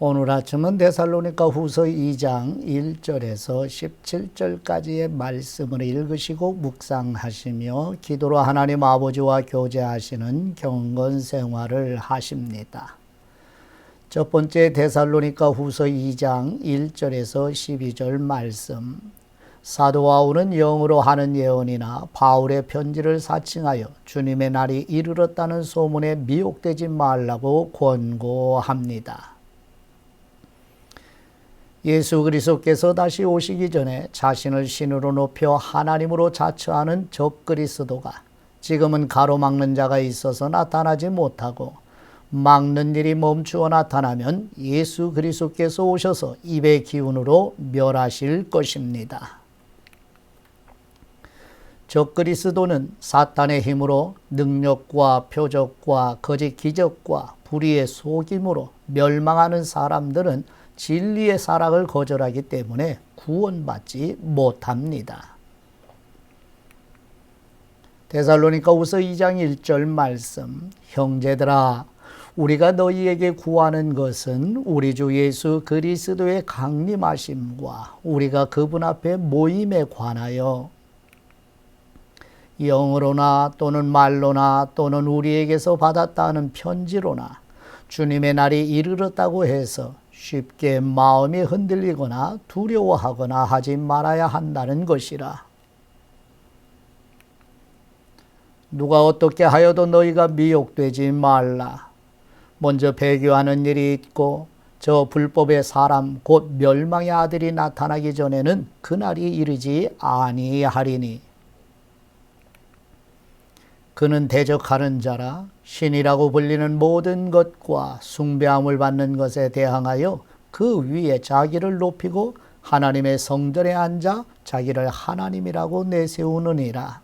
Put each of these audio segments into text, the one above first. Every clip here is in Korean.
오늘 아침은 데살로니가 후서 2장 1절에서 17절까지의 말씀을 읽으시고 묵상하시며 기도로 하나님 아버지와 교제하시는 경건 생활을 하십니다. 첫 번째 데살로니가 후서 2장 1절에서 12절 말씀. 사도 바울은 영으로 하는 예언이나 바울의 편지를 사칭하여 주님의 날이 이르렀다는 소문에 미혹되지 말라고 권고합니다. 예수 그리스도께서 다시 오시기 전에 자신을 신으로 높여 하나님으로 자처하는 적 그리스도가 지금은 가로막는 자가 있어서 나타나지 못하고 막는 일이 멈추어 나타나면 예수 그리스도께서 오셔서 입의 기운으로 멸하실 것입니다. 적 그리스도는 사탄의 힘으로 능력과 표적과 거짓 기적과 불의의 속임으로 멸망하는 사람들은 진리의 사랑을 거절하기 때문에 구원받지 못합니다. 데살로니가 우서 2장 1절 말씀 형제들아 우리가 너희에게 구하는 것은 우리 주 예수 그리스도의 강림하심과 우리가 그분 앞에 모임에 관하여 영으로나 또는 말로나 또는 우리에게서 받았다는 편지로나 주님의 날이 이르렀다고 해서 쉽게 마음이 흔들리거나 두려워하거나 하지 말아야 한다는 것이라. 누가 어떻게 하여도 너희가 미혹되지 말라. 먼저 배교하는 일이 있고 저 불법의 사람 곧 멸망의 아들이 나타나기 전에는 그날이 이르지 아니하리니 그는 대적하는 자라 신이라고 불리는 모든 것과 숭배함을 받는 것에 대항하여 그 위에 자기를 높이고 하나님의 성전에 앉아 자기를 하나님이라고 내세우느니라.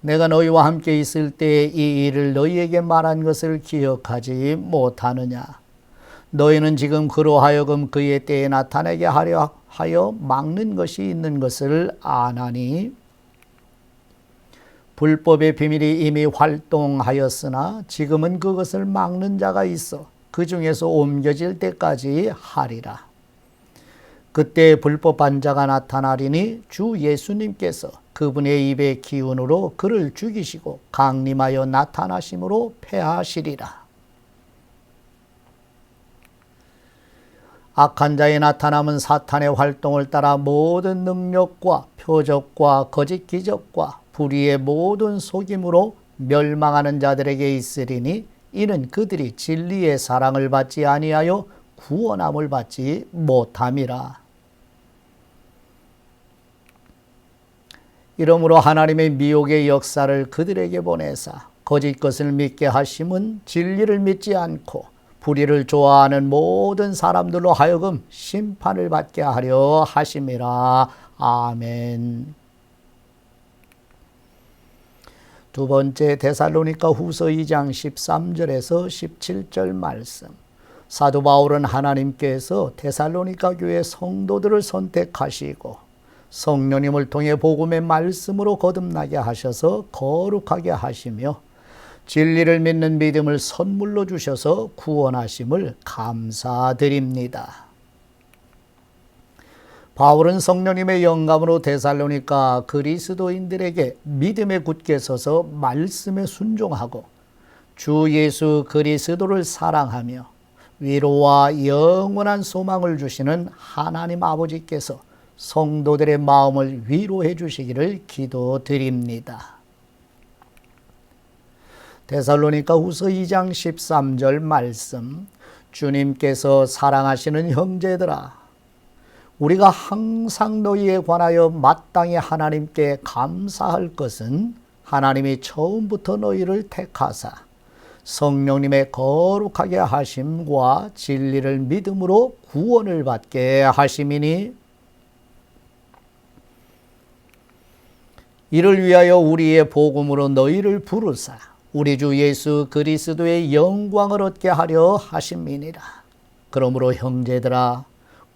내가 너희와 함께 있을 때에 이 일을 너희에게 말한 것을 기억하지 못하느냐. 너희는 지금 그로 하여금 그의 때에 나타나게 하려 하여 막는 것이 있는 것을 아나니 불법의 비밀이 이미 활동하였으나 지금은 그것을 막는 자가 있어 그 중에서 옮겨질 때까지 하리라. 그때 불법한 자가 나타나리니 주 예수님께서 그분의 입의 기운으로 그를 죽이시고 강림하여 나타나심으로 패하시리라. 악한 자의 나타남은 사탄의 활동을 따라 모든 능력과 표적과 거짓 기적과 불의의 모든 속임으로 멸망하는 자들에게 있으리니 이는 그들이 진리의 사랑을 받지 아니하여 구원함을 받지 못함이라. 이러므로 하나님의 미혹의 역사를 그들에게 보내사 거짓 것을 믿게 하심은 진리를 믿지 않고 불의를 좋아하는 모든 사람들로 하여금 심판을 받게 하려 하심이라. 아멘. 두 번째 데살로니가 후서 2장 13절에서 17절 말씀. 사도 바울은 하나님께서 데살로니가 교회 성도들을 선택하시고 성령님을 통해 복음의 말씀으로 거듭나게 하셔서 거룩하게 하시며 진리를 믿는 믿음을 선물로 주셔서 구원하심을 감사드립니다. 바울은 성령님의 영감으로 데살로니가 그리스도인들에게 믿음에 굳게 서서 말씀에 순종하고 주 예수 그리스도를 사랑하며 위로와 영원한 소망을 주시는 하나님 아버지께서 성도들의 마음을 위로해 주시기를 기도드립니다. 데살로니가 후서 2장 13절 말씀 주님께서 사랑하시는 형제들아 우리가 항상 너희에 관하여 마땅히 하나님께 감사할 것은 하나님이 처음부터 너희를 택하사 성령님의 거룩하게 하심과 진리를 믿음으로 구원을 받게 하심이니 이를 위하여 우리의 복음으로 너희를 부르사 우리 주 예수 그리스도의 영광을 얻게 하려 하심이니라. 그러므로 형제들아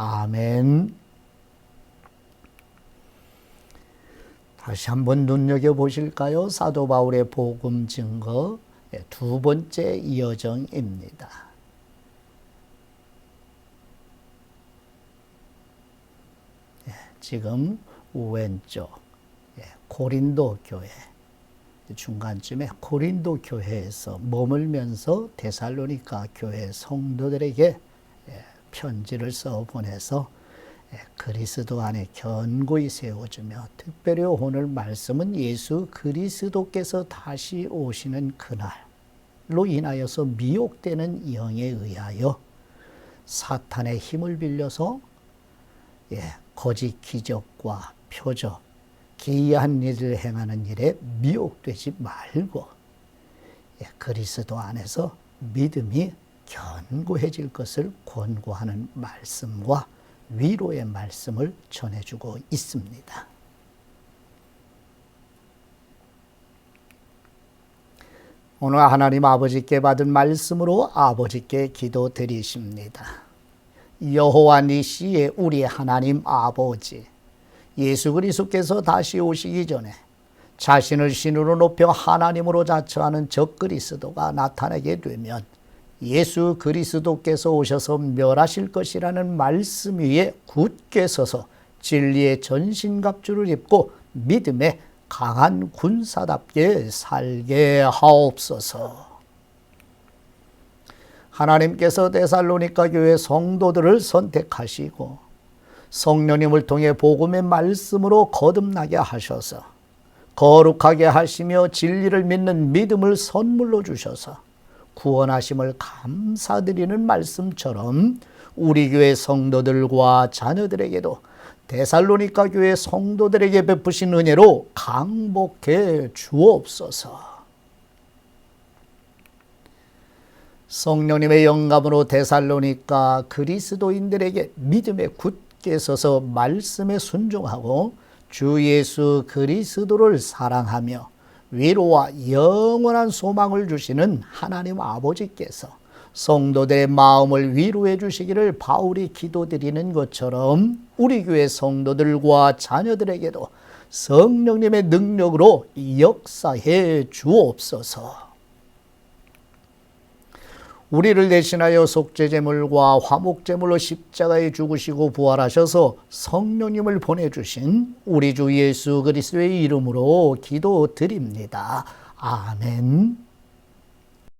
아멘. 다시 한번 눈여겨 보실까요? 사도 바울의 복음 증거 예, 두 번째 여정입니다. 예, 지금 왼쪽 예, 고린도 교회 중간쯤에 고린도 교회에서 머물면서 데살로니가 교회 성도들에게 편지를 써 보내서 그리스도 안에 견고히 세워주며 특별히 오늘 말씀은 예수 그리스도께서 다시 오시는 그날로 인하여서 미혹되는 영에 의하여 사탄의 힘을 빌려서 예, 거짓 기적과 표적, 기이한 일을 행하는 일에 미혹되지 말고 예, 그리스도 안에서 믿음이 견고해질 것을 권고하는 말씀과 위로의 말씀을 전해주고 있습니다. 오늘 하나님 아버지께 받은 말씀으로 아버지께 기도 드리십니다. 여호와 니시의 우리 하나님 아버지 예수 그리스도께서 다시 오시기 전에 자신을 신으로 높여 하나님으로 자처하는 적 그리스도가 나타나게 되면 예수 그리스도께서 오셔서 멸하실 것이라는 말씀 위에 굳게 서서 진리의 전신갑주를 입고 믿음의 강한 군사답게 살게 하옵소서. 하나님께서 데살로니가 교회 성도들을 선택하시고 성령님을 통해 복음의 말씀으로 거듭나게 하셔서 거룩하게 하시며 진리를 믿는 믿음을 선물로 주셔서 구원하심을 감사드리는 말씀처럼 우리 교회 성도들과 자녀들에게도 데살로니가 교회 성도들에게 베푸신 은혜로 강복해 주옵소서. 성령님의 영감으로 데살로니가 그리스도인들에게 믿음에 굳게 서서 말씀에 순종하고 주 예수 그리스도를 사랑하며 위로와 영원한 소망을 주시는 하나님 아버지께서 성도들의 마음을 위로해 주시기를 바울이 기도드리는 것처럼 우리 교회 성도들과 자녀들에게도 성령님의 능력으로 역사해 주옵소서. 우리를 대신하여 속죄제물과 화목제물로 십자가에 죽으시고 부활하셔서 성령님을 보내주신 우리 주 예수 그리스도의 이름으로 기도드립니다. 아멘.